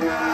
Yeah.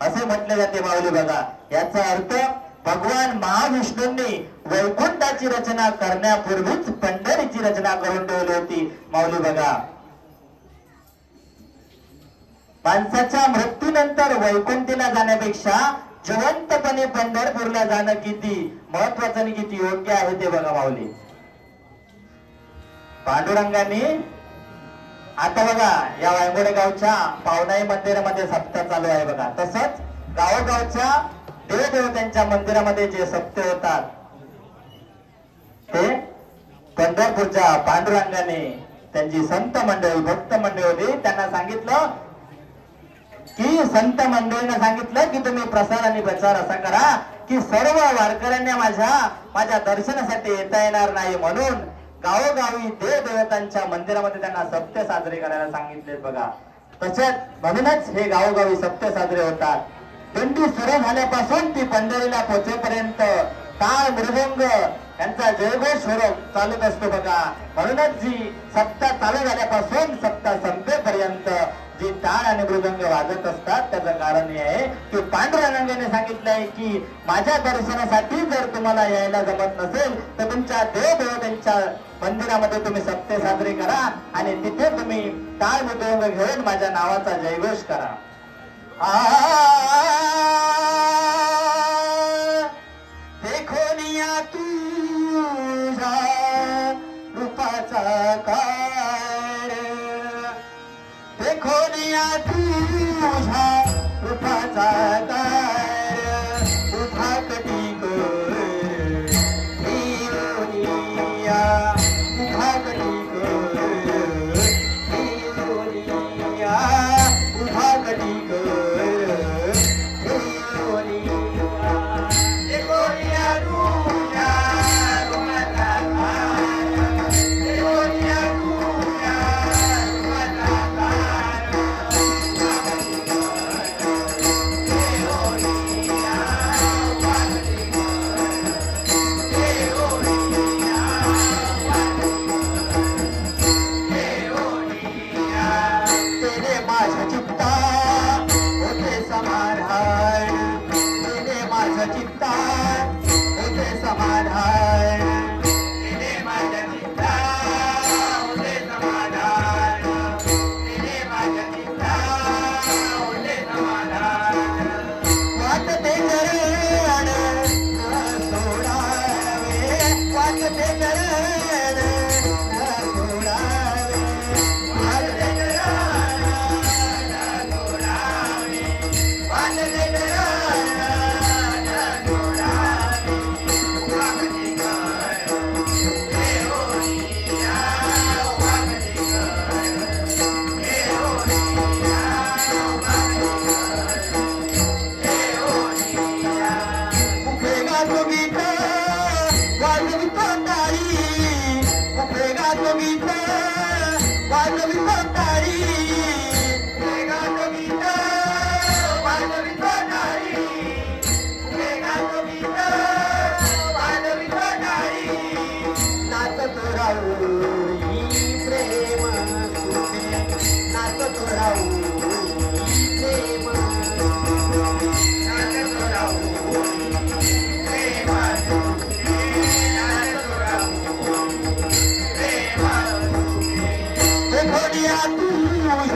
असे म्हटले जाते माऊली बघा याचा अर्थ भगवान महाविष्णूंनी वैकुंठाची रचना करण्यापूर्वीच पंढरीची रचना करून ठेवली होती माऊली बघा माणसाच्या मृत्यूनंतर वैकुंठीला जाण्यापेक्षा जिवंतपणे पंढरपूरला जाणं किती महत्वाचं आणि किती योग्य आहे ते बघा माऊली. पांडुरंगाने आता बघा या वायंगोडे गावच्या पावनाई मंदिरामध्ये सप्ताह चालू आहे बघा. तसंच गावोगावच्या देवदेवतांच्या मंदिरामध्ये जे सप्त होतात ते पंढरपूरच्या पांडुरंगाने त्यांची संत मंडळी भक्त मंडळी होती त्यांना सांगितलं की संत मंडळीने सांगितलं की तुम्ही प्रसार आणि प्रचार असा करा की सर्व वारकऱ्यांना माझ्या माझ्या दर्शनासाठी येता येणार नाही म्हणून गावोगावी देव देवतांच्या मंदिरामध्ये त्यांना सत्य साजरे करायला सांगितले बघा. तसेच म्हणूनच हे गावोगावी सत्य साजरे होतात. दिंडी सुरू झाल्यापासून ती पंढरीला पोचेपर्यंत काळ मृदंग यांचा जयघोष स्वरूप चालत असतो बघा. म्हणूनच जी सप्ताह चालू झाल्यापासून सप्ताह संपेपर्यंत जी टाळ आणि मृदंग वाजत असतात त्याचं कारण हे आहे की पांडुरंगाने सांगितलंय की माझ्या दर्शनासाठी जर तुम्हाला यायला जमत नसेल तर तुमच्या देव देवतांच्या मंदिरामध्ये तुम्ही सप्ते साजरे करा आणि तिथे तुम्ही टाळ मृदंग घेऊन माझ्या नावाचा जयघोष करा.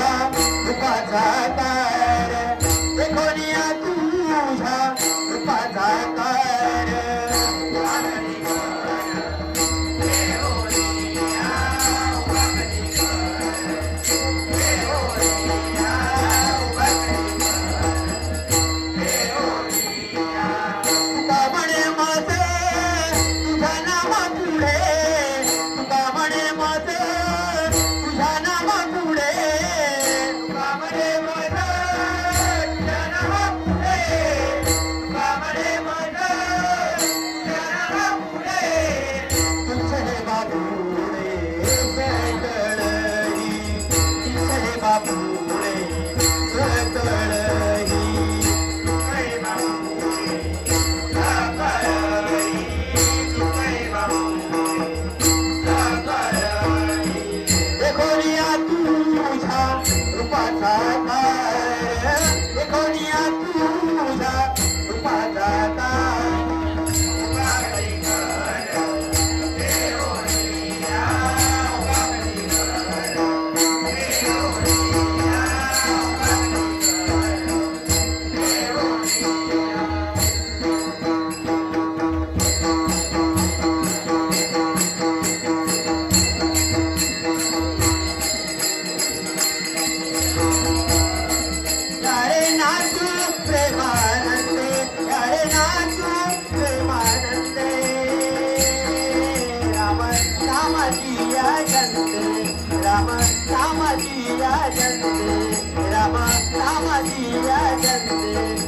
तुझा रूपाचा तार नामाची या जनते राम नामाची या जनते